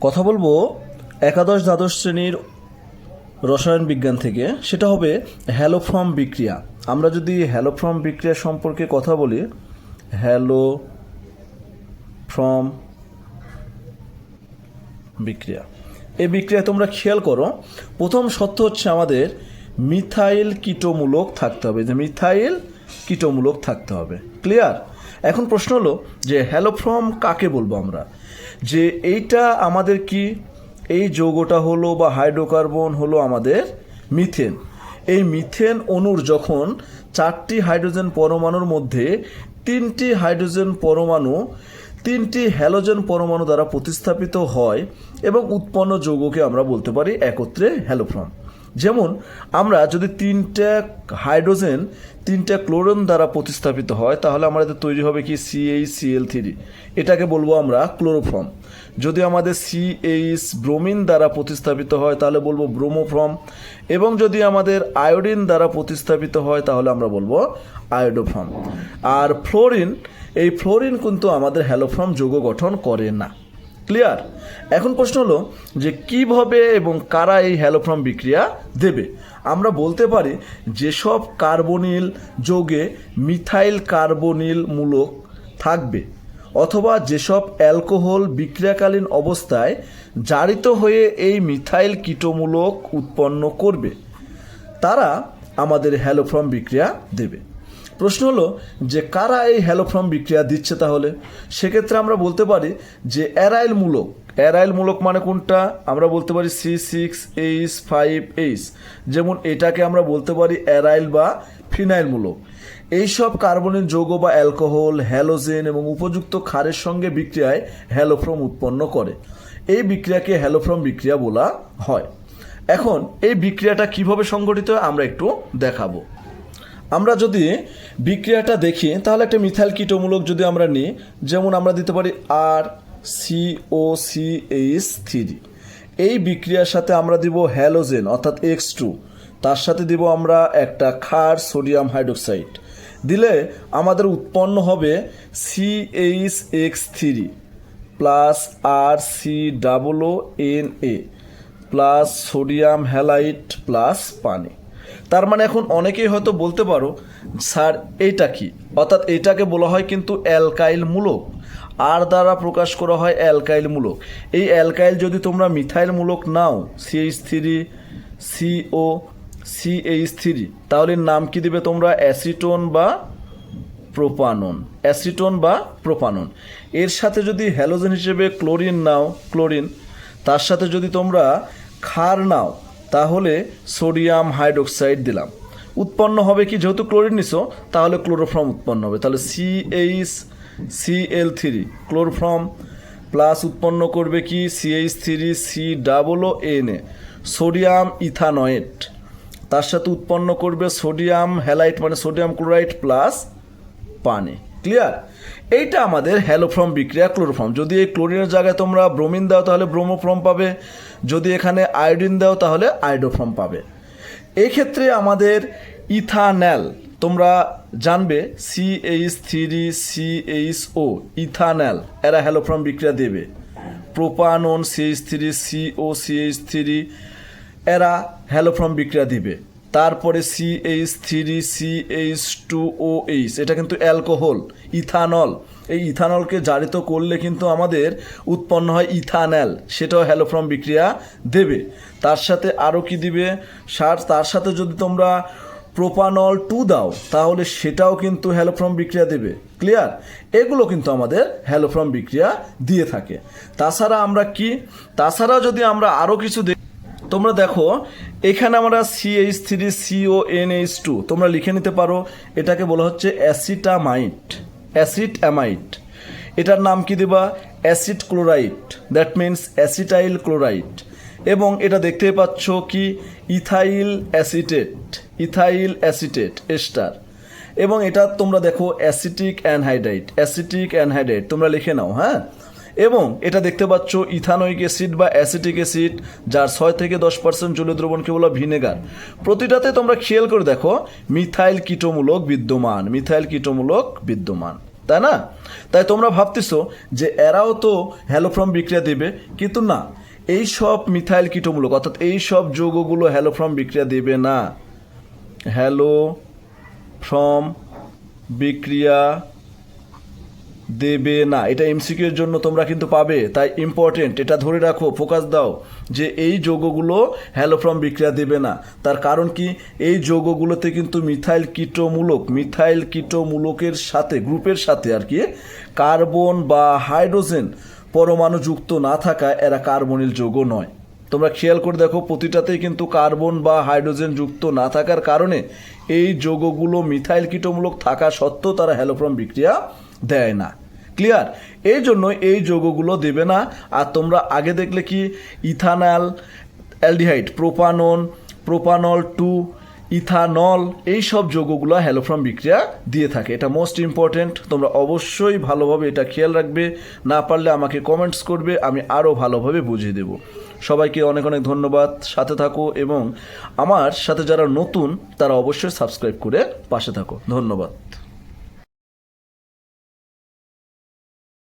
কথা বলব একাদশ দ্বাদশ শ্রেণির রসায়ন বিজ্ঞান থেকে। সেটা হবে হ্যালোফর্ম বিক্রিয়া। আমরা যদি হ্যালোফর্ম বিক্রিয়া সম্পর্কে কথা বলি হ্যালো ফ্রম বিক্রিয়া। এই বিক্রিয়া তোমরা খেয়াল করো, প্রথম সত্য হচ্ছে আমাদের মিথাইল কীটমূলক থাকতে হবে। যে মিথাইল কীটমূলক থাকতে হবে। ক্লিয়ার? এখন প্রশ্ন হলো যে হ্যালোফ্রম কাকে বলব আমরা? যে এইটা আমাদের কি? এই যৌগটা হলো বা হাইড্রোকার্বন হলো আমাদের মিথেন এই মিথেন অণুর যখন চারটি হাইড্রোজেন পরমাণুর মধ্যে তিনটি হাইড্রোজেন পরমাণু, তিনটি হ্যালোজেন পরমাণু দ্বারা প্রতিস্থাপিত হয় এবং উৎপন্ন যৌগকে আমরা বলতে পারি একত্রে হ্যালোফ্রম যেমন, আমরা যদি তিনটা হাইড্রোজেন, তিনটা ক্লোরিন দ্বারা প্রতিস্থাপিত হয়, তাহলে আমাদের তৈরি হবে কি? সিএইচ সিএল থ্রি এটাকে বলব আমরা ক্লোরোফর্ম। যদি আমাদের সিএইচ ব্রোমিন দ্বারা প্রতিস্থাপিত হয়, তাহলে বলব ব্রোমোফর্ম। এবং যদি আমাদের আয়োডিন দ্বারা প্রতিস্থাপিত হয়, তাহলে আমরা বলব আয়োডোফর্ম। আর ফ্লোরিন, এই ফ্লোরিন কিন্তু আমাদের হ্যালোফর্ম যৌগ গঠন করে না। ক্লিয়ার এখন প্রশ্ন হলো যে কীভাবে এবং কারা এই হ্যালোফর্ম বিক্রিয়া দেবে? আমরা বলতে পারি যেসব কার্বনিল যোগে মিথাইল কার্বনিল মূলক থাকবে, অথবা যেসব অ্যালকোহল বিক্রিয়াকালীন অবস্থায় জারিত হয়ে এই মিথাইল কীটমূলক উৎপন্ন করবে, তারা আমাদের হ্যালোফর্ম বিক্রিয়া দেবে। প্রশ্ন হলো যে কারা এই হ্যালোফর্ম বিক্রিয়া দিচ্ছে তাহলে? সেক্ষেত্রে আমরা বলতে পারি যে অ্যারাইল মূলক। অ্যারাইল মূলক মানে কোনটা? আমরা বলতে পারি C six H five H যেমন এটাকে আমরা বলতে পারি অ্যারাইল বা ফিনাইল মূলক। এইসব কার্বনের যৌগ বা অ্যালকোহল, হ্যালোজেন এবং উপযুক্ত ক্ষারের সঙ্গে বিক্রিয়ায় হ্যালোফ্রম উৎপন্ন করে। এই বিক্রিয়াকে হ্যালোফ্রম বিক্রিয়া বলা হয়। এখন এই বিক্রিয়াটা কীভাবে সংগঠিত হয় আমরা একটু দেখাবো। আমরা যদি বিক্রিয়াটা দেখি, তাহলে একটা মিথাইল কীটমূলক যদি আমরা নিই, যেমন আমরা দিতে পারি R C O C H three এই বিক্রিয়ার সাথে আমরা দিব হ্যালোজেন, অর্থাৎ এক্স টু তার সাথে দিব আমরা একটা ক্ষার সোডিয়াম হাইড্রোক্সাইড। দিলে আমাদের উৎপন্ন হবে C H X three plus R C double N A plus sodium halide, plus পানি। তার মানে এখন অনেকেই হয়তো বলতে পারো, স্যার, এইটা কি? অর্থাৎ এটাকে বলা হয় কিন্তু অ্যালকাইল মূলক। আর দ্বারা প্রকাশ করা হয় অ্যালকাইল মূলক। এই অ্যালকাইল যদি তোমরা মিথাইল মূলক নাও C H three C O C H three তাহলে নাম কি দেবে তোমরা? অ্যাসিটোন বা প্রোপানন। অ্যাসিটোন বা প্রোপানন। এর সাথে যদি হ্যালোজেন হিসেবে ক্লোরিন নাও, ক্লোরিন, তার সাথে যদি তোমরা ক্ষার নাও তাহলে সোডিয়াম হাইড্রোক্সাইড দিলাম। উৎপন্ন হবে কি? যেহেতু ক্লোরিন নিছো, তাহলে ক্লোরোফর্ম উৎপন্ন হবে। তাহলে C H C L three chloroform plus উৎপন্ন করবে কি? C H three C double N A sodium ethanoate তার সাথে উৎপন্ন করবে সোডিয়াম হ্যালাইট মানে সোডিয়াম ক্লোরাইড প্লাস পানি। ক্লিয়ার এইটা আমাদের হ্যালোফর্ম বিক্রিয়া ক্লোরোফর্ম যদি এই ক্লোরিনের জায়গায় তোমরা ব্রোমিন দাও, তাহলে ব্রোমোফর্ম পাবে। যদি এখানে আয়োডিন দাও, তাহলে আয়োডোফর্ম পাবে। এই ক্ষেত্রে আমাদের ইথানল তোমরা জানবে C H three C H O ethanol এরা হ্যালোফর্ম বিক্রিয়া দেবে। Propanone C H three C O C H three এরা হ্যালোফর্ম বিক্রিয়া দিবে। তারপরে C H three C H two O H এটা কিন্তু অ্যালকোহল, ইথানল। এই ইথানলকে জারিত করলে কিন্তু আমাদের উৎপন্ন হয় ইথানল, সেটাও হ্যালোফ্রম বিক্রিয়া দেবে। তার সাথে আরও কি দিবে? সার, তার সাথে যদি তোমরা প্রোপানল টু দাও, তাহলে সেটাও কিন্তু হ্যালোফ্রম বিক্রিয়া দেবে। ক্লিয়ার এগুলো কিন্তু আমাদের হ্যালোফ্রম বিক্রিয়া দিয়ে থাকে। তাছাড়া আমরা কি? তাছাড়া যদি আমরা আরও কিছু দেখি তোমরা দেখো, এখানে আমরা C H three C O H two তোমরা লিখে নিতে পারো, এটাকে বলা হচ্ছে অ্যাসিটামাইট অ্যাসিড অ্যামাইট এটার নাম কি দেবা? Acid chloride that means acetyl chloride এবং এটা দেখতে পাচ্ছ কি? Ethyl acetate ethyl acetate ester এবং এটা তোমরা দেখো অ্যাসিটিক অ্যানহাইড্রাইট অ্যাসিটিক অ্যানহাইড্রাইট তোমরা লিখে নাও হ্যাঁ? এবং এটা দেখতে পাচ্ছ ইথানোইক অ্যাসিড বা অ্যাসিটিক অ্যাসিড, যার ছয় থেকে দশ পার্সেন্ট জলীয় দ্রবণকে বলা ভিনেগার। প্রতিটাতে তোমরা খেয়াল করে দেখো, মিথাইল কীটমূলক বিদ্যমান, মিথাইল কীটমূলক বিদ্যমান। তাই না? তাই তোমরা ভাবতেছো যে এরাও তো হ্যালোফ্রম বিক্রিয়া দেবে, কিন্তু না। এই সব মিথাইল কীটমূলক, অর্থাৎ এই সব যৌগগুলো হ্যালোফ্রম বিক্রিয়া দেবে না। হ্যালো ফ্রম বিক্রিয়া দেবে না। এটা এমসিকিউ এর জন্য তোমরা কিন্তু পাবে। তাই ইম্পর্টেন্ট এটা ধরে রাখো ফোকাস দাও যে এই যৌগগুলো হ্যালোফ্রম বিক্রিয়া দেবে না। তার কারণ কি? এই যৌগগুলোতে কিন্তু মিথাইল কীটমূলক মিথাইল কীটমূলকের সাথে গ্রুপের সাথে আর কি কার্বন বা হাইড্রোজেন পরমাণু যুক্ত না থাকা এরা কার্বনিল যৌগ নয়। তোমরা খেয়াল করে দেখো, প্রতিটাতেই কিন্তু কার্বন বা হাইড্রোজেন যুক্ত না থাকার কারণে এই যৌগগুলো মিথাইল কীটমূলক থাকা সত্ত্বেও তারা হ্যালোফ্রম বিক্রিয়া দেয় না। ক্লিয়ার এই জন্য এই যৌগগুলো দেবে না। আর তোমরা আগে দেখলে কি? Ethanal, aldehyde, propanone, propanol two, ethanol, এই সব যৌগগুলো হ্যালোফ্রম বিক্রিয়া দিয়ে থাকে। এটা মোস্ট ইম্পর্ট্যান্ট তোমরা অবশ্যই ভালোভাবে এটা খেয়াল রাখবে। না পারলে আমাকে কমেন্টস করবে, আমি আরও ভালোভাবে বুঝিয়ে দেব। সবাইকে অনেক অনেক ধন্যবাদ। সাথে থাকো এবং আমার সাথে যারা নতুন, তারা অবশ্যই সাবস্ক্রাইব করে পাশে থাকো। ধন্যবাদ।